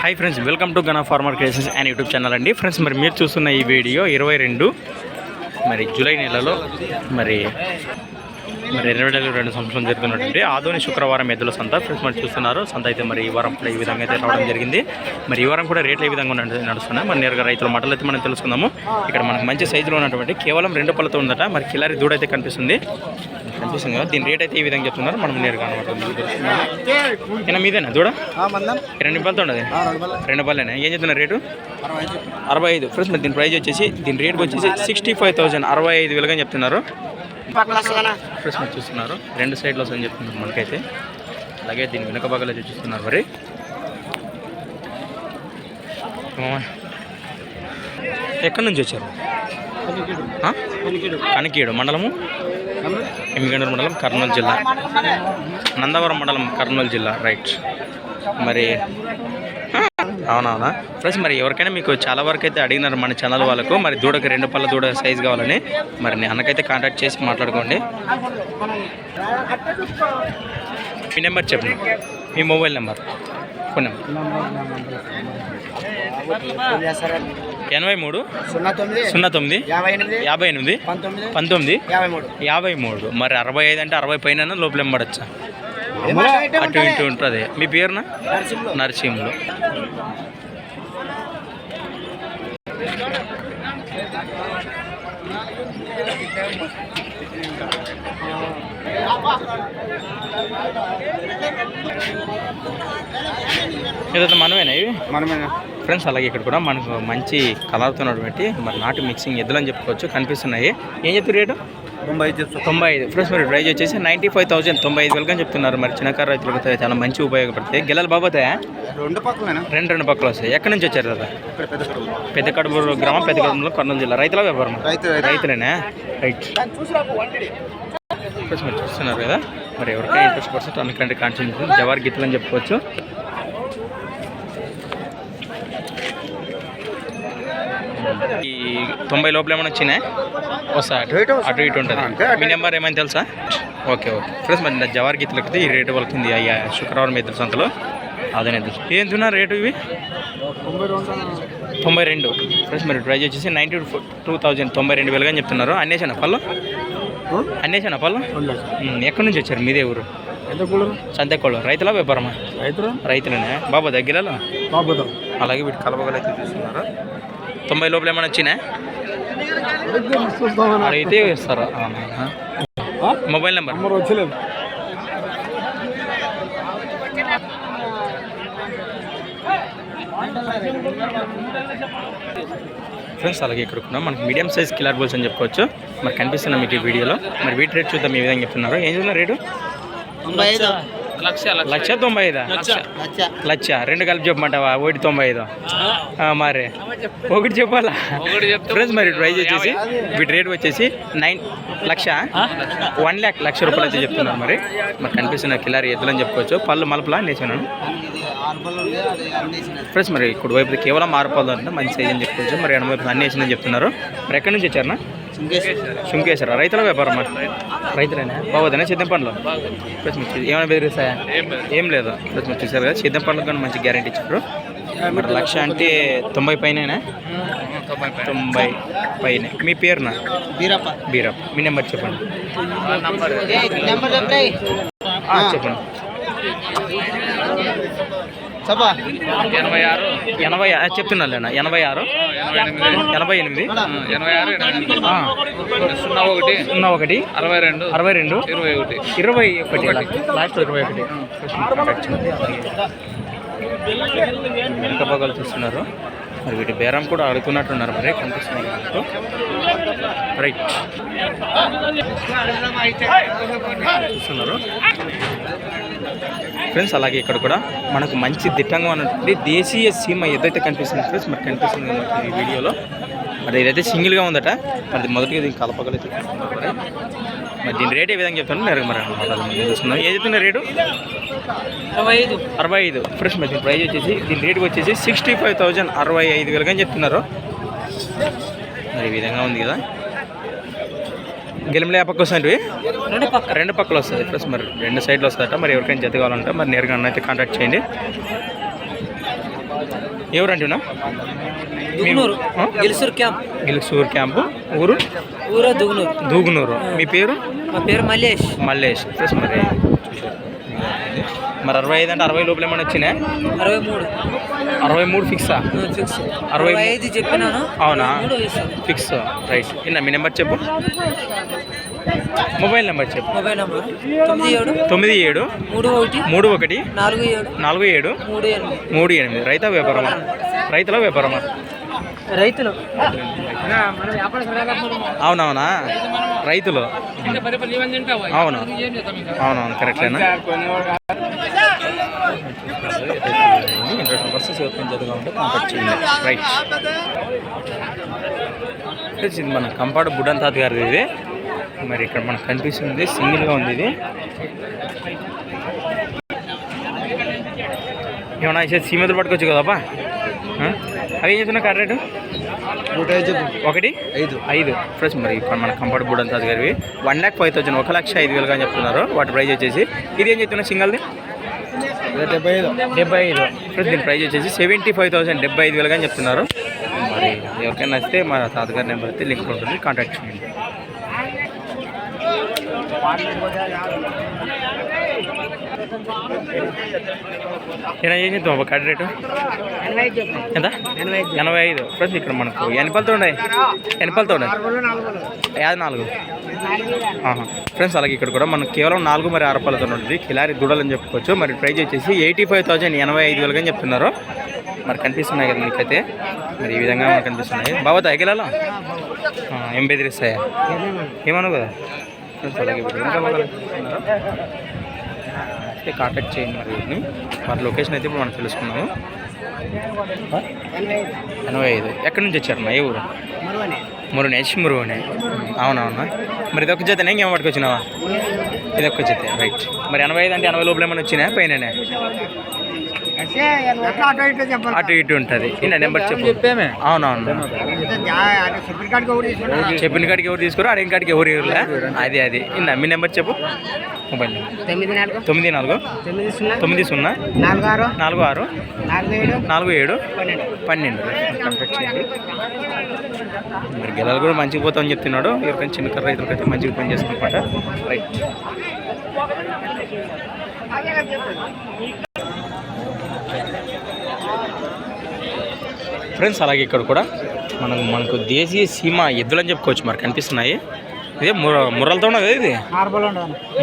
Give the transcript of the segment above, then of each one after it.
Hi friends welcome to Gana farmer creations and YouTube channel అండి. Friends మరి మీరు చూస్తున్న ఈ వీడియో ఇరవై రెండు మరి జూలై నెలలో మరి మరి నెలలు రెండు సంవత్సరం జరుగుతున్నటువంటి ఆధునిక శుక్రవారం ఎద్దుల సంత. ఫ్రెండ్స్ మరి చూస్తున్నారు. సంత అయితే మరి ఈ వారం కూడా ఈ విధంగా అయితే రావడం జరిగింది. మరి ఈ వారం కూడా రేట్లు ఏ విధంగా నడు- నడుస్తున్నాయి. మరి నేరుగా రైతుల మాటలు అయితే మనం తెలుసుకుందాము. ఇక్కడ మనకు మంచి సైజులో ఉన్నటువంటి కేవలం రెండు పళ్ళతో ఉందట. మరి కిలారి దూడ అయితే కనిపిస్తుంది. కనిపిస్తుంది కదా? దీని రేట్ అయితే ఈ విధంగా చెప్తున్నారు. మనం నేరుగా అనమాట ఏనా మీదేనా దూడ? రెండు నింపాలతో ఉండదు రెండు పళ్ళేనా? ఏం చెప్తున్నారు రేటు? అరవై ఐదు. ఫ్రెండ్స్ మరి దీని ప్రైస్ వచ్చేసి దీని రేట్ వచ్చేసి సిక్స్టీ ఫైవ్ థౌసండ్ అరవై ఐదు వేలుగా చెప్తున్నారు. మీరు చూస్తున్నారు. రెండు సైడ్లో వస్తుందని చెప్తున్నారు మనకైతే. అలాగే దీని వెనుక భాగాలు అయితే చూస్తున్నారు మరి. ఎక్కడి నుంచి వచ్చారు? కనికీడు. మండలము? ఎమ్మిగండూరు మండలం కర్నూలు జిల్లా. నందవరం మండలం కర్నూలు జిల్లా. రైట్ మరి అవునవునా? ఫ్రెండ్స్ మరి ఎవరికైనా మీకు చాలా వరకు అయితే అడిగినారు మన ఛానల్ వాళ్ళకు. మరి దూడకి రెండు పళ్ళ దూడ సైజ్ కావాలని. మరి నేను అన్నకైతే కాంటాక్ట్ చేసి మాట్లాడుకోండి. మీ నెంబర్ చెప్పండి. మీ మొబైల్ నెంబర్. Phone number. ఎనభై మూడు సున్నా తొమ్మిది సున్నా తొమ్మిది యాభై ఎనిమిది పంతొమ్మిది పంతొమ్మిది యాభై మూడు యాభై మూడు. మరి అరవై ఐదు అంటే అరవై పైన లోపల ఎంబడచ్చా అటు ఇటు ఉంటుంది. మీ పేరున? నరసింహులు. ఏదైతే మనమేనా ఇవి? మనమేనా? ఫ్రెండ్స్ అలాగే ఇక్కడ కూడా మనకు మంచి కలర్తో ఉన్నటువంటి మరి నాటు మిక్సింగ్ ఎద్దులని చెప్పుకోవచ్చు కనిపిస్తున్నాయి. ఏం చెప్తారు రేటు? తొంభై ఐదు తొంభై ఐదు ఫ్రెండ్స్ మరి ప్రైజ్ వచ్చేసి నైంటీ ఫైవ్ థౌసండ్ తొంభై ఐదు వేలుగా చెప్తున్నారు. మరి చిన్నకారు రైతులకు చాలా మంచి ఉపయోగపడతాయి గిల్లలు బాబోతాయా రెండు పక్కలేనా? రెండు రెండు పక్కలు వస్తాయి. ఎక్కడి నుంచి వచ్చారు కదా పెద్ద కడుపు. గ్రామం పెద్ద కడుపులో కర్నూలు జిల్లా. రైతుల వ్యాపారం రైతు రైతు. రైతులేనా? రైట్. ఫ్రెండ్స్ మీరు చూస్తున్నారు కదా? మరి ఎవరికైనా ఇంట్రెస్ట్ పర్సెంట్ అన్నికంటే కాన్సెంట్ జవార్ గీతలు అని చెప్పుకోవచ్చు. ఈ తొంభై లోపల ఏమైనా వచ్చినాయి? వస్తా. అటు ఇటు వస్తా. అటు ఇటు ఉంటుంది. మీ నెంబర్ ఏమైనా తెలుసా? Okay okay. ఫ్రెండ్స్ మరి నా జవార్ గీతలకు ఈ రేటు పలుకుంది. అయ్యా శుక్రవారం ఇద్దరు సంతలో అదే ఏం తిన్నారు రేటు ఇవి? తొంభై రెండు. ఫ్రెండ్స్ మరి ప్రైజ్ వచ్చేసి నైంటీ టూ థౌజండ్ తొంభై రెండు వేలుగా చెప్తున్నారు. అన్నేసానా పళ్ళు? అన్నేసానా పళ్ళు? ఎక్కడి నుంచి వచ్చారు? మీదే ఊరు. సంతెకోళ్ళు. రైతులా వ్యాపారమా? రైతులు? రైతులేనే. బాబా దగ్గరలో? అలాగే వీటి కలపగలు అయితే చూస్తున్నారు? తొంభై లోపల ఏమైనా వచ్చినా అడిగితే ఇస్తారా. Mobile number. వచ్చలేదు. ఫ్రెండ్స్ అలాగే ఇక్కడ కూడా మనకి మీడియం సైజ్ కిలర్ బోల్స్ అని చెప్పుకోవచ్చు. మరి కనిపిస్తున్నా మీకు ఈ వీడియోలో. మరి వీటి రేట్ చూద్దాం ఈ విధంగా చెప్తున్నారు. ఏం చూద్దాం రేటు? తొంభై ఐదు. లక్ష తొంభై ఐదా? లక్ష. లక్ష. రెండు కలిపి చెప్పమంటావా? ఒకటి తొంభై ఐదు. ఆ, మరి. ఒకటి చెప్పాలా? ఫ్రెండ్స్ మరి ప్రైజ్ వచ్చేసి వీటి రేట్ వచ్చేసి నైన్ లక్ష. వన్ ల్యాక్ లక్ష రూపాయలు అయితే చెప్తున్నారు మరి. మరి కనిపిస్తున్న కిలారి ఎద్దులని చెప్పుకోవచ్చు. పళ్ళు మలపలా నేసాను ఫ్రెండ్స్ మరి ఇప్పుడు వైపు కేవలం ఆరు పళ్ళు అంటే మంచి సైజ్ అని చెప్పుకోవచ్చు. మరి ఎడమ వైపు అన్ని వేసిందని చెప్తున్నారు. మరి ఎక్కడి నుంచి వచ్చారనా శుంకేశ్వర. రైతుల వ్యాపారమా రైతులేనా? బాగోదేనా? సిద్ధం పండ్లు ఏమైనా బెదిరిస్తాయా? ఏం లేదు. ఫ్రెండ్స్ మీరు చూసారు కదా. సిద్ధం పండ్లకు కానీ మంచి గ్యారంటీ ఇచ్చారు. మరి లక్ష అంటే తొంభై పైన. తొంభై పైన. మీ పేరునా? బీరప్ప. బీరప్ మీ నెంబర్ చెప్పండి. చెప్పండి. చెప్పా ఎనభై ఆ, చెప్తున్నాలేనా ఎనభై ఆరు? ఎనభై ఎనిమిది? ఎనభై ఆరు సున్నా ఒకటి సున్నా ఒకటి అరవై రెండు అరవై రెండు ఇరవై ఒకటి. ఇరవై ఒకటి లాస్ట్ ఇరవై ఒకటి. వెనక భాగాలు చూస్తున్నారు. మరి వీటి బేరం కూడా అడుగుతున్నట్టున్నారు మరి కనిపిస్తున్నాయి. మనకు రైట్. చూస్తున్నారు? ఫ్రెండ్స్ అలాగే ఇక్కడ కూడా మనకు మంచి దిట్టంగా ఉన్నటువంటి దేశీయ సీమ ఏదైతే కనిపిస్తుంది ఫ్రెండ్స్ మరి కనిపిస్తుంది మనకి ఈ వీడియోలో. మరి ఇదైతే సింగిల్గా ఉందట. మరి మొదటిగా దీనికి కలపగలైతే మరి దీని రేట్ ఏ విధంగా చెప్తాను? నేను మరి మనం చూస్తున్నాం ఏం చెప్తున్నా రేటు? అరవై ఐదు. అరవై ఐదు. ఫ్రెండ్స్ మరి దీని ప్రైస్ వచ్చేసి దీని రేట్ వచ్చేసి సిక్స్టీ ఫైవ్ థౌజండ్ అరవై ఐదు వేలుగా చెప్తున్నారు. మరి ఈ విధంగా ఉంది కదా. గెలిమిలే ఆ పక్క వస్తాయి రెండు పక్క రెండు పక్కలు వస్తుంది ప్లస్ మరి రెండు సైడ్లు వస్తుందట మరి ఎవరికైనా జత కావాలంటే మరి నేరుగా అయితే కాంటాక్ట్ చేయండి. ఎవరంటున్నా? గిలిసూరు క్యాంప్. గిలుసూరు క్యాంపు. ఊరు? ఊరే దుగునూరు. దూగునూరు. మీ పేరు? మా పేరు మల్లేష్. మల్లేష్. ప్లస్ మరి. మరి అరవై ఐదు అంటే అరవై లోపల ఏమైనా వచ్చినాయి? అరవై మూడు. అరవై మూడు ఫిక్సా? ఫిక్స్. అరవై ఐదు చెప్పినాను. అవునా? ఫిక్స్. రైట్. ఇన్నా మీ నెంబర్ చెప్పు? మొబైల్ నెంబర్ చెప్పు. Mobile number? తొమ్మిది ఏడు. తొమ్మిది ఏడు. మూడు ఒకటి. మూడు ఒకటి. నాలుగు ఏడు. నాలుగు ఏడు. మూడు ఎనిమిది. మూడు ఎనిమిది. రైతా వ్యాపారమా? రైతుల వ్యాపారమా? రైతులు. అవునవునా? రైతులు. అవును. అవునవును కరెక్టేనా? రైట్ ఇది మన కంపాడు బుడ్డన్ తాత గారిది ఇది. మరి ఇక్కడ మనకు కనిపిస్తుంది సింగిల్గా ఉంది ఇది. ఏమన్నా అయితే సీమెతలు పట్టుకోవచ్చు కదప్పా? ఆ? అవి ఏం చెప్తున్నా కరెక్ట్ రేటు ఒకటి? ఐదు. ఐదు. ఫ్రెష్ మరి ఇప్పుడు మన కంఫర్ట్ బుడ్ అంతా గారివి. వన్ ల్యాక్ ఫైవ్ థౌసండ్ ఒక లక్ష ఐదు వేలుగా చెప్తున్నారు. వాటి ప్రైస్ వచ్చేసి. ఇది ఏం చెప్తున్నా సింగల్ది? డెబ్బై ఐదు. డెబ్బై ఐదు. ఇప్పుడు దీని ప్రైస్ వచ్చేసి సెవెంటీ ఫైవ్ థౌసండ్ డెబ్బై ఐదు వేలుగా చెప్తున్నారు. మరి ఎవరికైనా నచ్చితే మా తాతగారి నెంబర్ అయితే లింక్ ఉంటుంది కాంటాక్ట్ చేయండి. ఏనా ఏం చెప్తాం ఒక రేటు? ఎంత? ఎనభై ఐదు. ఫ్రెండ్స్ ఇక్కడ మనకు. ఎనపలతో ఉన్నాయి? ఎనపలతో ఉన్నాయి? యాభై నాలుగు. ఫ్రెండ్స్ అలాగే ఇక్కడ కూడా మనం కేవలం నాలుగు మరి ఆరు ఉంటుంది కిలారి దూడలు అని చెప్పుకోవచ్చు. మరి ప్రైజ్ వచ్చేసి ఎయిటీ ఫైవ్ థౌసండ్ ఎనభై ఐదు వేలుగా చెప్తున్నారు. మరి కనిపిస్తున్నాయి కదా మీకైతే. మరి ఈ విధంగా మనకు కనిపిస్తున్నాయి. బాబా తగ్గిలాలో ఏం బెదిరిస్తాయా? ఏమను కదా ఫ్రెండ్స్ అలాగే అయితే కాంటాక్ట్ చేయండి మరి వీటిని. వారి లొకేషన్ అయితే ఇప్పుడు మనం తెలుసుకున్నాము ఎనభై ఐదు. ఎక్కడి నుంచి వచ్చారు ఏ ఊరు? మురుని హెచ్ మురుని అవునవునా? మరి ఇదొక జత ఇంకేం పట్టుకొచ్చినావా ఇది ఒక్క జత. రైట్. మరి ఎనభై ఐదు అంటే ఎనభై లోపల ఏమైనా వచ్చినా పైన అటు ఇటు ఉంటుంది. ఈయన నెంబర్ చెప్పు. చెప్పామే. అవునవును. చెప్పిన కాడికి ఎవరు తీసుకోరు అడిగిన కాడికి ఎవరు ఇవ్వలే? అది అది. ఇన్న మీ నెంబర్ చెప్పు. Mobile number. తొమ్మిది నాలుగు. తొమ్మిది సున్నా. నాలుగు ఆరు. నాలుగు ఆరు. నాలుగు ఏడు. పన్నెండు. కాంటాక్ట్ చేయండి. మరి గెలలు కూడా మంచిగా పోతామని చెప్తున్నాడు. ఎవరికైనా చిన్న కర్ర రైతులకైతే మంచిగా పని చేస్తుందన్నమాట రైట్ ఫ్రెండ్స్ అలాగే ఇక్కడ కూడా మనకు మనకు దేశీయ సీమ ఎద్దులని చెప్పుకోవచ్చు మరి కనిపిస్తున్నాయి. ఇదే ముర ముర్రలతో ఉన్నది ఇది?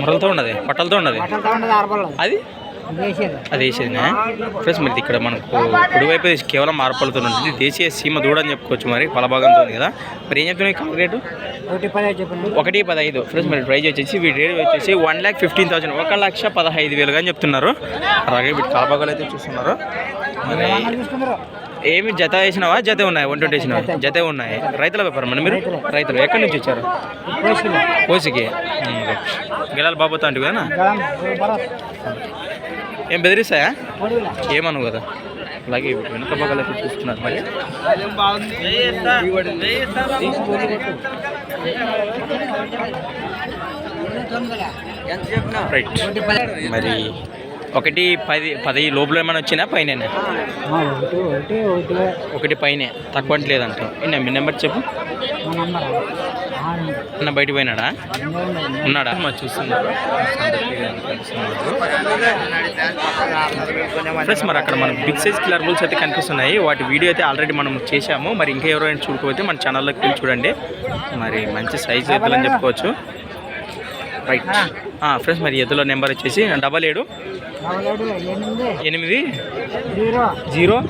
ముర్రలతో ఉన్నది పట్టలతో ఉన్నది? అది. అది? వేసేదినే? ఫ్రెండ్స్ మరి ఇక్కడ మనకు కుడివైపు కేవలం మార్పులతో ఉంటుంది దేశీయ సీమ దూడ అని చెప్పుకోవచ్చు మరి ఫలభాగంతో ఉంది కదా. మరి ఏం చెప్తున్నాయి కాల్ రేటు? ఒకటి పదహైదు. ఫ్రెండ్స్ మరి ప్రైజ్ వచ్చేసి వీటి రేట్ వచ్చేసి వన్ ల్యాక్ ఫిఫ్టీన్ థౌసండ్ ఒక లక్ష పదహైదు వేలుగా అని చెప్తున్నారు. అలాగే వీటి కాలభాగాలు అయితే చూస్తున్నారు. మరి ఏమి జత వేసినావా? జత ఉన్నాయి? వన్ ట్వంటీ వేసినావా? జత ఉన్నాయి? రైతుల వ్యాపారం అండి మీరు? రైతులు ఎక్కడి నుంచి వచ్చారు? కోసికి. గెలాలి రైట్. గెలాల అంటే కదా ఏం బెదిరిస్తాయా? ఏమను కదా? అలాగే వెనుక భాగాలు చూస్తున్నారు మరి. రైట్ మరి ఒకటి పది పది లోపల ఏమైనా వచ్చినా పైన ఒకటి పైనే. తక్కువ అంటే లేదంట. మీ నెంబర్ చెప్పు. అన్న బయట పోయినాడా? ఉన్నాడా? మా చూస్తున్నారు ఫ్రెండ్స్ మరి అక్కడ మనం బిగ్ సైజ్ కిల్లర్ బుల్స్ అయితే కనిపిస్తున్నాయి. వాటి వీడియో అయితే ఆల్రెడీ మనం చేశాము. మరి ఇంకా ఎవరైనా చూడకపోతే మన ఛానల్లోకి వెళ్ళి చూడండి. మరి మంచి సైజ్ ఎద్దులని చెప్పుకోవచ్చు. రైట్. ఫ్రెండ్స్ మరి ఎద్దుల నెంబర్ వచ్చేసి డబల్ ఏడు ఎనిమిది. జీరో.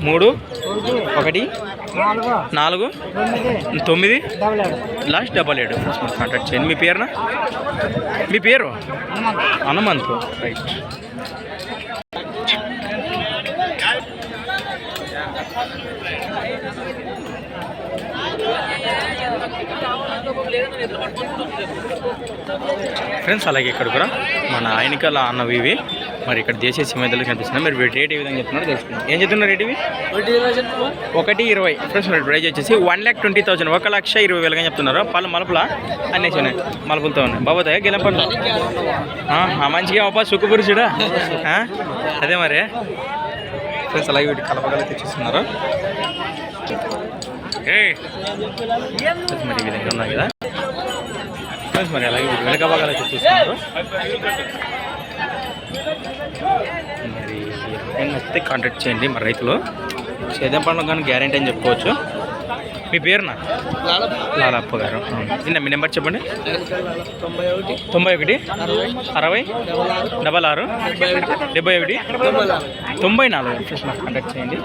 మూడు. ఒకటి. నాలుగు. తొమ్మిది. లాస్ట్ డబల్ ఏడు. కాంటాక్ట్ చేయండి. మీ పేరునా? మీ పేరు? హనుమంతు. రైట్ ఫ్రెండ్స్ అలాగే ఇక్కడ కూడా మన ఆయనకల అన్నవి ఇవి. మరి ఇక్కడ దేశీయ సిమెంతలు కనిపిస్తున్నాయి. మరి వీటి రేట్ ఏ విధంగా చెప్తున్నారో తెలుసుకుందాం. ఏం చెప్తున్నారు రేట్ ఇవి? ఒకటి ఇరవై ఫ్రెండ్స్ ప్రైజ్ వచ్చేసి వన్ ల్యాక్ ట్వంటీ థౌసండ్ ఒక లక్ష ఇరవై వేలుగా చెప్తున్నారు. పళ్ళు మలుపుల? అన్నేసి ఉన్నాయి మలుపులతో ఉన్నాయి. బాబోతాయి గెలం పళ్ళు. మంచిగా అబ్బా సుఖపురుషుడా? అదే మరి. ఫ్రెండ్స్ అలాగే వీటి కలపగల తెచ్చిస్తున్నారు. మరి ఈ విధంగా ఉన్నాయి కదా. ఫ్రెండ్స్ మరి అలాగే వెనక భాగాలు తెచ్చిస్తున్నారు. మరి ఏం వస్తే కాంటాక్ట్ చేయండి మరి రైతులు. సేద్యం పండుగ కానీ గ్యారంటీ అని చెప్పుకోవచ్చు. మీ పేరునా? లాలప్ప గారు. నిన్న మీ నెంబర్ చెప్పండి. తొంభై ఒకటి. అరవై డబల్ ఆరు డెబ్బై ఒకటి తొంభై నాలుగు. ఫ్రెండ్స్ మరి కాంటాక్ట్ చేయండి.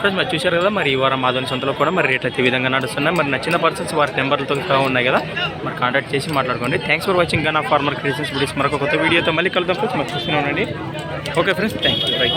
ఫ్రెండ్స్ మరి చూశారు కదా మరి ఈ వారం మాధవని సంతలో కూడా మరి రేట్లు అయితే ఈ విధంగా నడుస్తున్నాయి. మరి నచ్చిన పర్సన్స్ వారి నెంబర్లతో ఉన్నాయి కదా మరి కాంటాక్ట్ చేసి మాట్లాడుకోండి. Thanks for watching Gan farmer creations videos మరొక కొత్త వీడియోతో మళ్ళీ కలుద్దాం ఫ్రెండ్స్. మరి చూస్తూనే ఉండండి. Okay friends thank you right